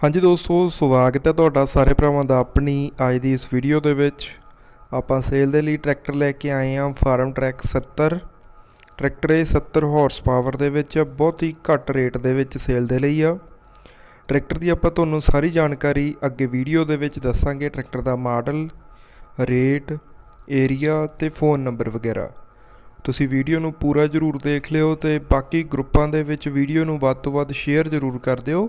ਹਾਂਜੀ ਦੋਸਤੋ, ਸਵਾਗਤ ਹੈ ਤੁਹਾਡਾ ਸਾਰੇ ਭਰਾਵਾਂ ਦਾ ਆਪਣੀ ਅੱਜ ਦੀ ਇਸ ਵੀਡੀਓ ਦੇ ਵਿੱਚ। ਆਪਾਂ ਸੇਲ ਦੇ ਲਈ ਟਰੈਕਟਰ ਲੈ ਕੇ ਆਏ ਹਾਂ ਫਾਰਮ ਟਰੈਕ 70 ਟਰੈਕਟਰ ਇਹ 70 ਹਾਰਸ ਪਾਵਰ ਦੇ ਵਿੱਚ ਬਹੁਤ ਹੀ ਘੱਟ ਰੇਟ ਦੇ ਵਿੱਚ ਸੇਲ ਦੇ ਲਈ ਆ। ਟਰੈਕਟਰ ਦੀ ਆਪਾਂ ਤੁਹਾਨੂੰ ਸਾਰੀ ਜਾਣਕਾਰੀ ਅੱਗੇ ਵੀਡੀਓ ਦੇ ਵਿੱਚ ਦੱਸਾਂਗੇ ਟਰੈਕਟਰ ਦਾ ਮਾਡਲ ਰੇਟ ਏਰੀਆ ਤੇ ਫੋਨ ਨੰਬਰ ਵਗੈਰਾ। ਤੁਸੀਂ ਵੀਡੀਓ ਨੂੰ ਪੂਰਾ ਜ਼ਰੂਰ ਦੇਖ ਲਿਓ ਤੇ ਬਾਕੀ ਗਰੁੱਪਾਂ ਦੇ ਵਿੱਚ ਵੀਡੀਓ ਨੂੰ ਵੱਧ ਤੋਂ ਵੱਧ ਸ਼ੇਅਰ ਜ਼ਰੂਰ ਕਰ ਦਿਓ।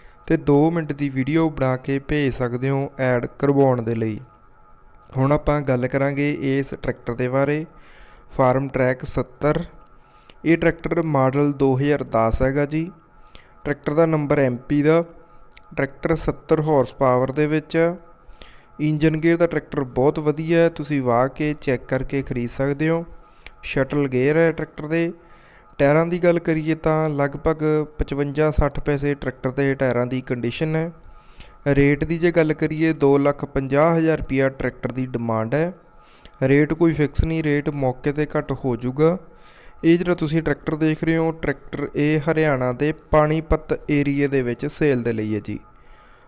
ਤੇ 2 ਮਿੰਟ ਦੀ ਵੀਡੀਓ ਬਣਾ ਕੇ ਭੇਜ ਸਕਦੇ ਹੋ ਐਡ ਕਰਵਾਉਣ ਦੇ ਲਈ। ਹੁਣ ਆਪਾਂ ਗੱਲ ਕਰਾਂਗੇ ਇਸ ਟਰੈਕਟਰ ਦੇ ਬਾਰੇ। ਫਾਰਮ ਟਰੈਕ 70 ਇਹ ਟਰੈਕਟਰ ਮਾਡਲ 2010 ਹੈਗਾ ਜੀ। ਟਰੈਕਟਰ ਦਾ ਨੰਬਰ MP ਦਾ। ਟਰੈਕਟਰ 70 ਹਾਰਸ ਪਾਵਰ ਦੇ ਵਿੱਚ। ਹੈ। ਇੰਜਨ ਗੇਅਰ ਦਾ ਟਰੈਕਟਰ ਬਹੁਤ ਵਧੀਆ ਹੈ। ਤੁਸੀਂ ਵਾਹ ਕੇ ਚੈੱਕ ਕਰਕੇ ਖਰੀਦ ਸਕਦੇ ਹੋ। ਸ਼ਟਲ ਗੇਅਰ ਹੈ ਟਰੈਕਟਰ ਦੇ। ਟਾਇਰਾਂ ਦੀ ਗੱਲ ਕਰੀਏ ਤਾਂ ਲਗਭਗ 55-60 ਪੈਸੇ ਟਰੈਕਟਰ ਦੇ ਟਾਇਰਾਂ ਦੀ ਕੰਡੀਸ਼ਨ ਹੈ। ਰੇਟ ਦੀ ਜੇ ਗੱਲ ਕਰੀਏ 2,50,000 ਰੁਪਿਆ ਟਰੈਕਟਰ ਦੀ ਡਿਮਾਂਡ ਹੈ। ਰੇਟ ਕੋਈ ਫਿਕਸ ਨਹੀਂ ਰੇਟ ਮੌਕੇ ਤੇ ਘੱਟ ਹੋ ਜਾਊਗਾ। ਇਹ ਜਿਹੜਾ ਤੁਸੀਂ ਟਰੈਕਟਰ ਦੇਖ ਰਹੇ ਹੋ ਟਰੈਕਟਰ ਇਹ ਹਰਿਆਣਾ ਦੇ ਪਾਣੀਪਤ ਏਰੀਏ ਦੇ ਵਿੱਚ ਸੇਲ ਦੇ ਲਈ ਹੈ ਜੀ।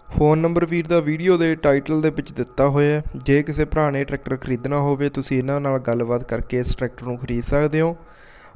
ਫੋਨ ਨੰਬਰ ਵੀਰ ਦਾ ਵੀਡੀਓ ਦੇ ਟਾਈਟਲ ਦੇ ਵਿੱਚ ਦਿੱਤਾ ਹੋਇਆ ਹੈ। ਜੇ ਕਿਸੇ ਭਰਾ ਨੇ ਟਰੈਕਟਰ ਖਰੀਦਣਾ ਹੋਵੇ ਤੁਸੀਂ ਇਹਨਾਂ ਨਾਲ ਗੱਲਬਾਤ ਕਰਕੇ ਇਸ ਟਰੈਕਟਰ ਨੂੰ ਖਰੀਦ ਸਕਦੇ ਹੋ।